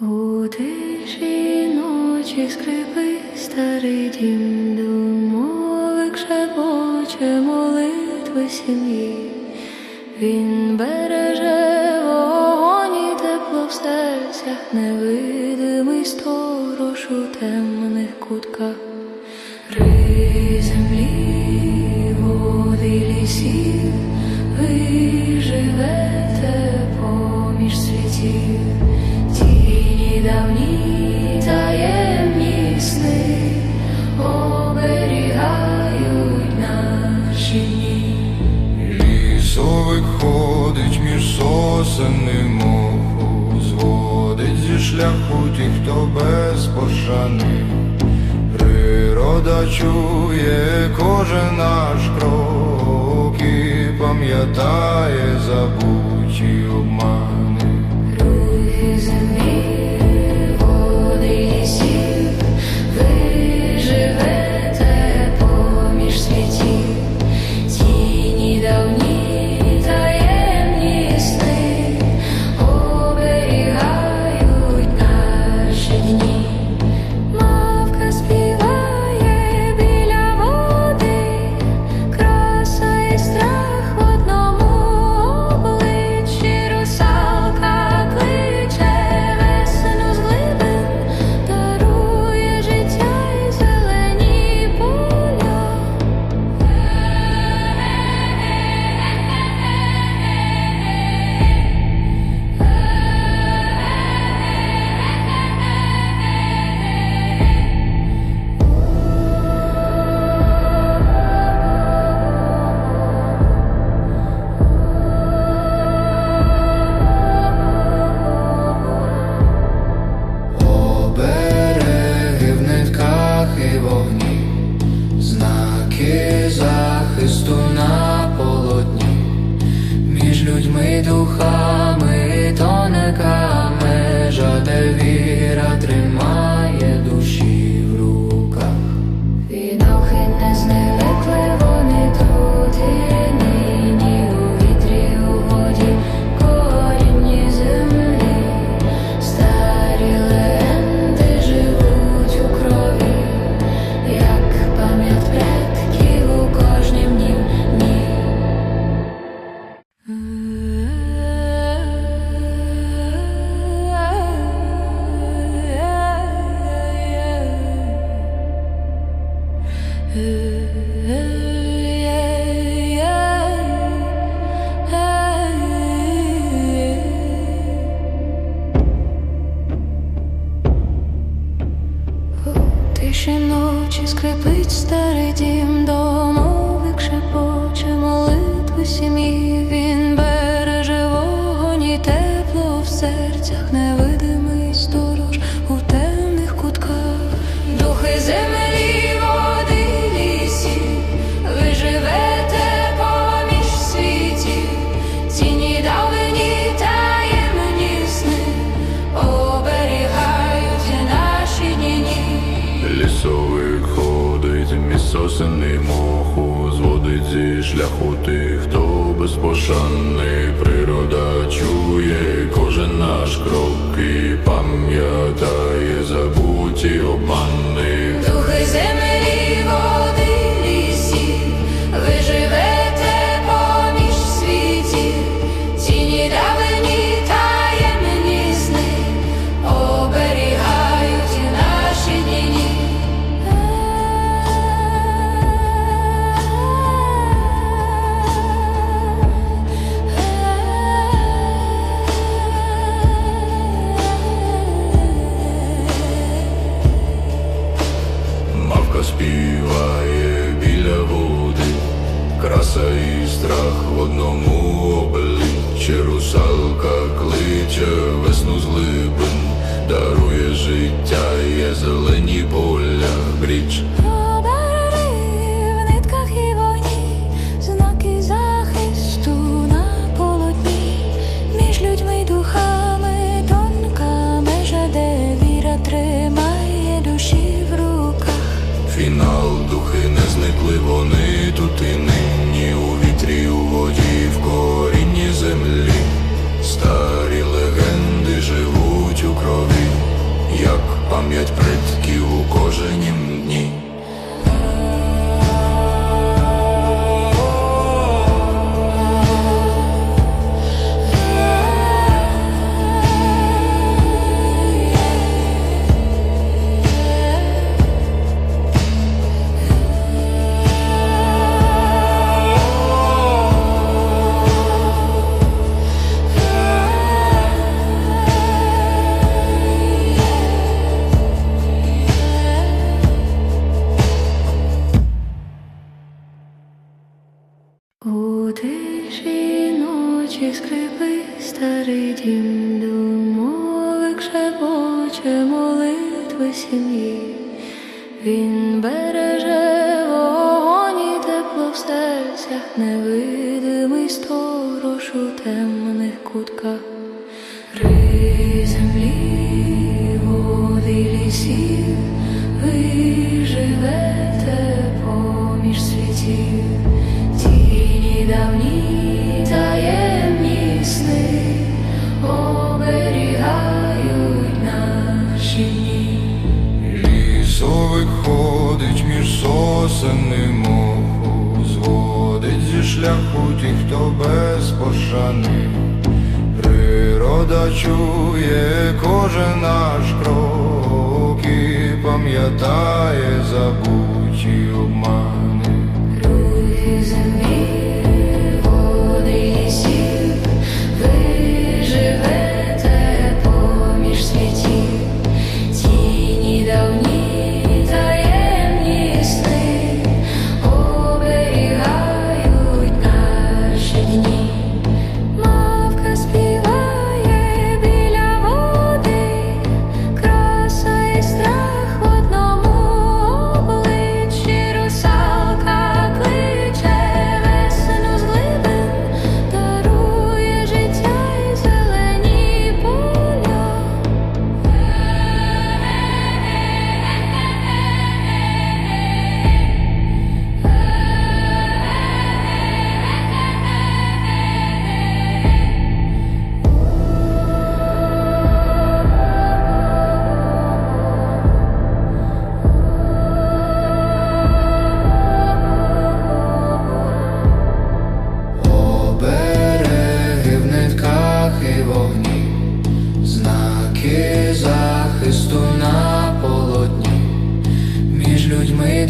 У тиші ночі скрипи старий дім Думовик шепоче молитви сім'ї, він береже вогонь і тепло в серцях, невидимий сторож у темних кутках, при землі, води лісів, ви живете поміж світів. восени моху зводить зі шляху ті, хто без пошани. Природа чує кожен наш крок І пам'ятає забуті обман. do not Ooh. сосени моху зводить зі шляху тих, хто безпошанний природа чує кожен наш крок і пам'ять. страх в одному обличчі русалка кличе весну з глибин, дарує життя, є зелені поля бріч. У тиші ночі скрипить старий дім думовик шепоче молитви сім'ї. Він береже вогонь і тепло в серцях, невидимий сторож у темних кутках. Ри землі, води лісів, ви сосен і моху, зводить зі шляху ті, хто без пошани. Природа чує кожен наш крок і пам'ятає забуті обмани. Захисту на полотні, між людьми й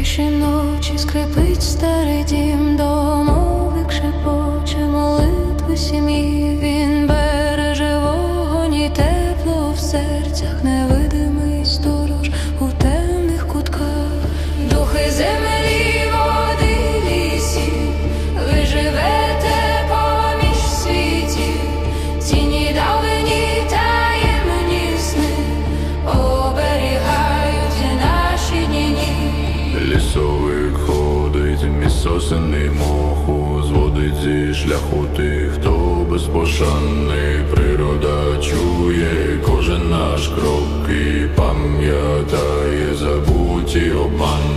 тиші ночі скрипить старий дім, Сосен моху, зводить зі шляху тих, хто безпошанний, природа чує кожен наш крок і пам'ятає забуті обмани.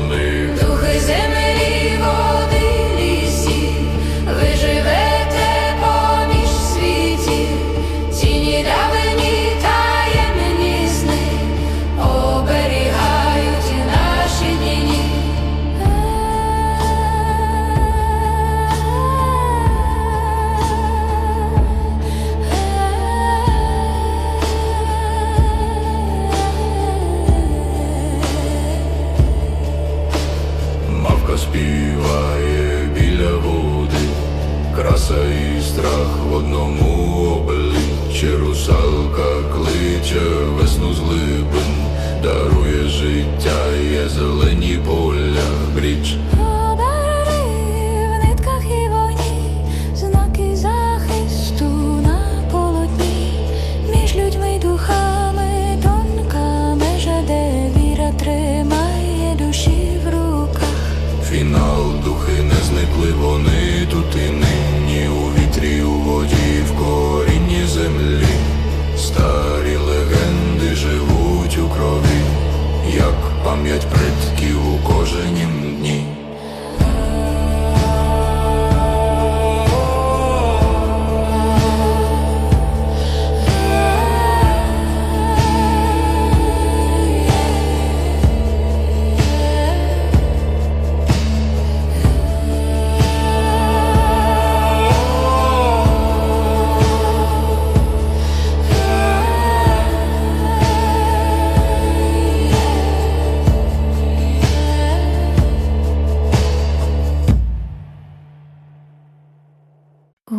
краса і страх в одному обличчі русалка кличе весну з глибин, дарує життя, є зелені поля бріч.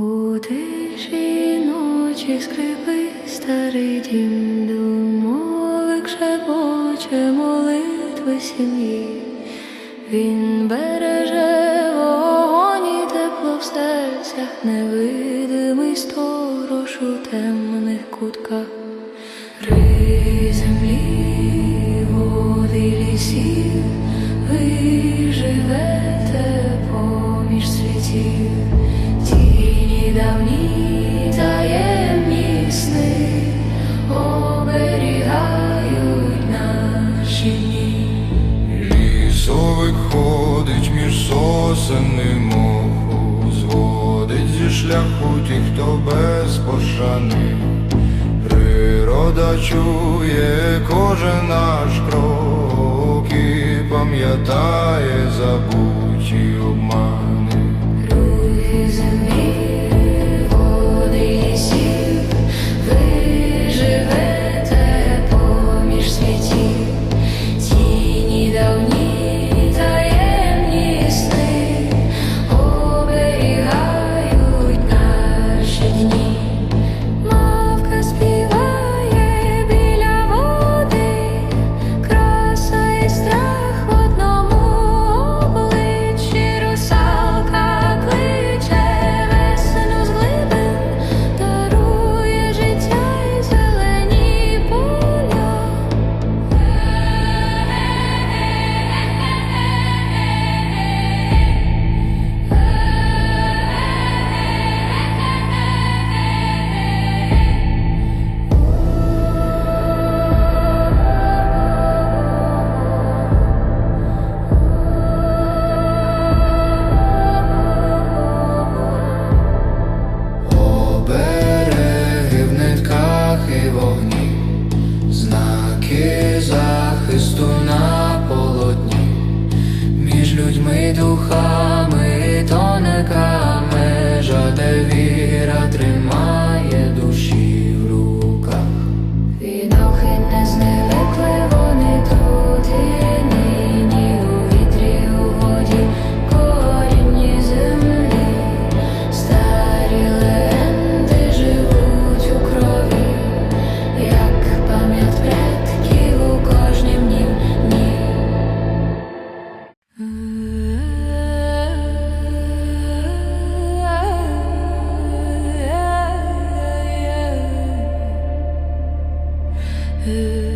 У тиші ночі скрипи старий дім Думовик шепоче молитви сім'ї, він береже вогонь і тепло в серцях, невидимий сторож у темних кутках, Ри землі, води лісів, ви живете поміж світів. восени моху зводить зі шляху ті, хто без пошани. Природа чує кожен наш крок І пам'ятає забуті обман. Who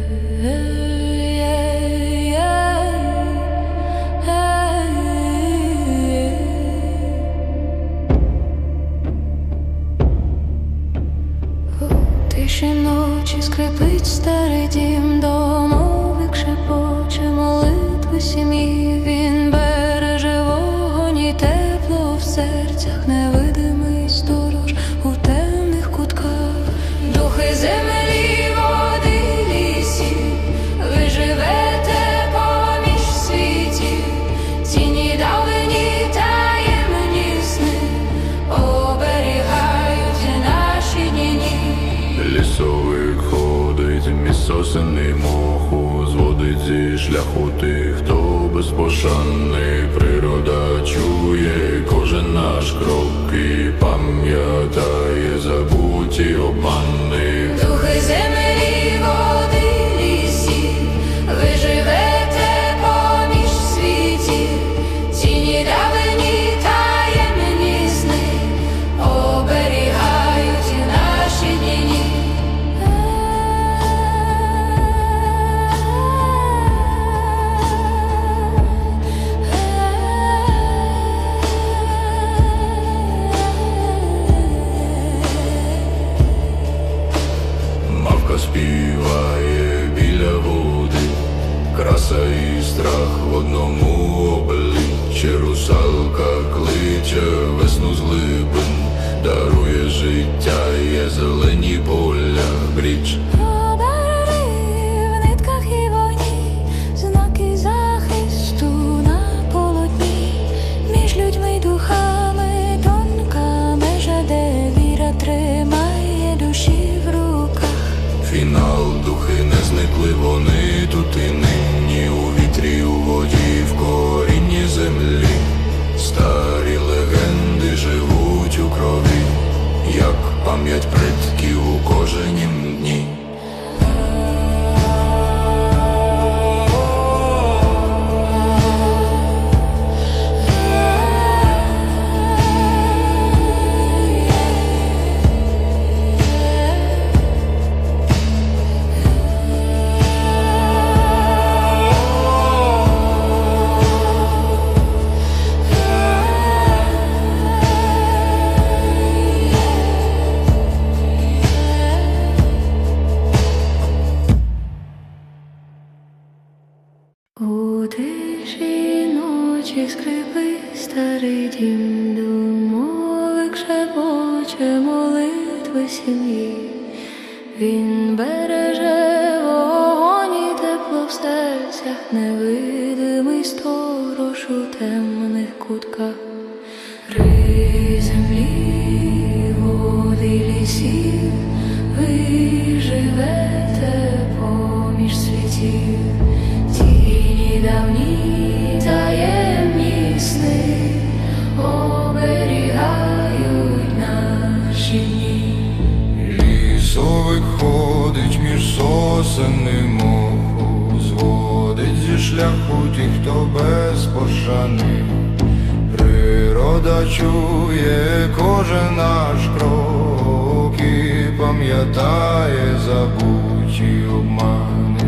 сосени моху зводить зі шляху тих, хто безпошанний природа чує, кожен наш крок і пам'ятає забуті обманний. одному обличчі русалка кличе весну з глибин, дарує життя, є зелені поля бріч. як пам'ять предків у коженім дні. У тиші ночі скрипи старий дім Домовик шепоче молитви сім'ї, він береже вогонь тепло в серцях, невидимий сторож темних кутках, Рий землі, води лісів, виживе. восени моху зводить зі шляху тих, хто без пошани. Природа чує кожен наш крок І пам'ятає забуті обмани.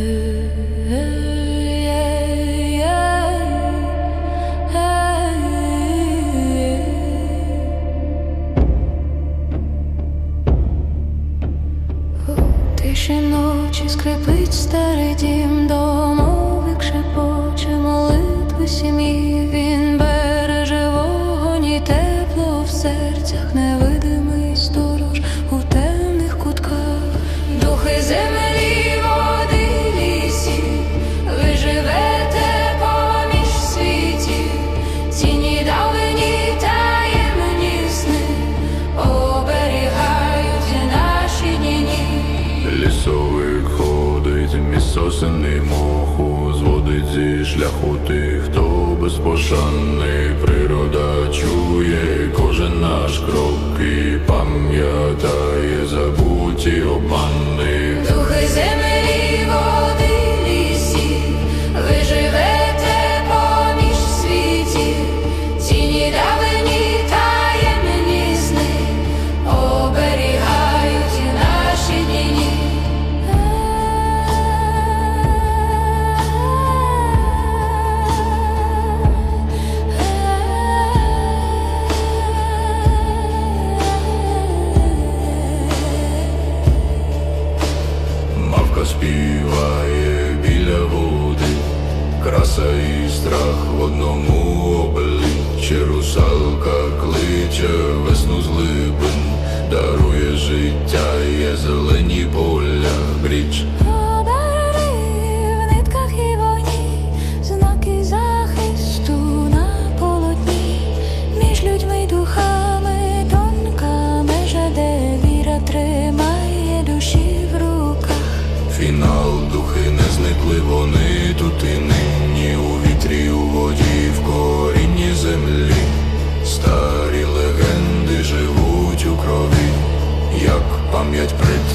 good. лісових ходить, між сосен і моху зводить зі шляху тих, хто безпошанний природа чує, кожен наш крок і пам'ятає забуті обман. it's pretty